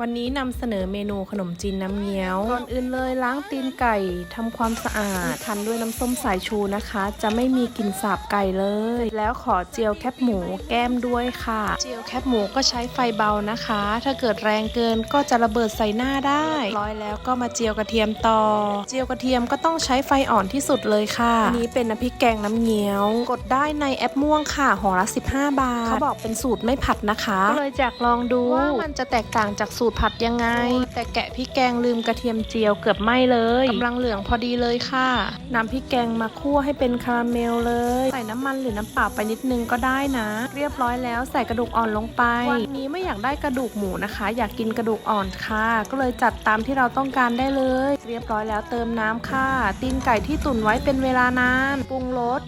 วันนี้นำเสนอเมนูขนมจีนน้ำเงี้ยวก่อนอื่นเลยล้างตีนไก่ทำความสะอาดทันด้วยน้ำส้มสายชูนะคะ จะไม่มีกลิ่นสาบไก่เลย แล้วขอเจียวแคบหมูแก้มด้วยค่ะ เจียวแคบหมูก็ใช้ไฟเบานะคะ ถ้าเกิดแรงเกินก็จะระเบิดใส่หน้าได้ร้อยแล้วก็มาเจียวกระเทียมต่อ เจียวกระเทียมก็ต้องใช้ไฟอ่อนที่สุดเลยค่ะอันนี้เป็นน้ำพริกแกงน้ำเงี้ยว กดได้ในแอปม่วงค่ะห่อละ 15 บาทเขาบอกเป็นสูตรไม่ผัดนะคะก็เลยอยากลองดูว่ามันจะแตกต่างจากสูตรูตรผัดยังไง แต่แกะพริกแกงลืมกระเทียมเจียวเกือบไหม้เลยกำลังเหลืองพอดีเลยค่ะนำพริกแกงมาคั่วให้เป็นคาราเมลเลย ใส่น้ำมันหรือน้ำเปล่าไปนิดนึงก็ได้นะ เรียบร้อยแล้วใส่กระดูกอ่อนลงไป วันนี้ไม่อยากได้กระดูกหมูนะคะ อยากกินกระดูกอ่อนค่ะ ก็เลยจัดตามที่เราต้องการได้เลย เรียบร้อยแล้วเติมน้ำค่ะตีนไก่ที่ตุ๋นไว้เป็นเวลานานปรุงรส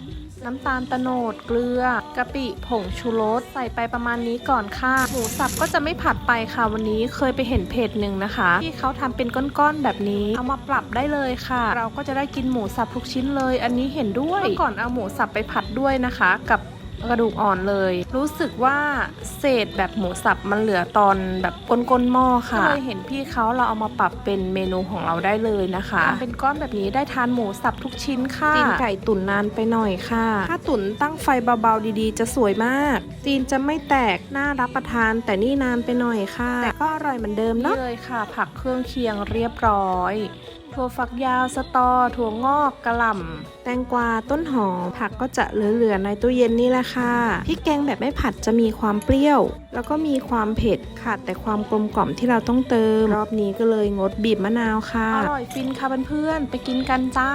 น้ำตาลตะโนดเกลือกะปิผงชูรสใส่ไปประมาณนี้ก่อนค่ะหมูสับก็จะไม่ผัดไปค่ะวันนี้เคยไปเห็นเพจหนึ่งนะคะ ที่เขาทำเป็นก้อนๆแบบนี้ เอามาปรับได้เลยค่ะ เราก็จะได้กินหมูสับทุกชิ้นเลย อันนี้เห็นด้วยก่อนเอาหมูสับไปผัดด้วยนะคะ กับ กระดูกอ่อนเลย รู้สึกว่าเศษแบบหมูสับมันเหลือตอนแบบก้นๆหม้อค่ะก็เลยเห็นพี่เขาเราเอามาปรับเป็นเมนูของเราได้เลยนะคะทำเป็นก้อนแบบนี้ได้ทานหมูสับทุกชิ้นค่ะตีนไก่ตุ๋นนานไปหน่อยค่ะ ถ้าตุ๋นตั้งไฟเบาๆดีๆ จะสวยมากตีนจะไม่แตกน่ารับประทาน แต่นี่นานไปหน่อยค่ะ แต่ก็อร่อยเหมือนเดิมเนาะเลยค่ะ ผักเครื่องเคียงเรียบร้อย ถั่วฝักยาว สตอ ถั่วงอกกระหล่ำแตงกวา ต้นหอม ผักก็จะเหลือๆในตู้เย็นนี่แหละค่ะ พริกแกงแบบไม่ผัดจะมีความเปรี้ยว แล้วก็มีความเผ็ดขาดแต่ความกลมกล่อมที่เราต้องเติม รอบนี้ก็เลยงดบีบมะนาวค่ะ อร่อยฟินค่ะเพื่อนๆ ไปกินกันจ้า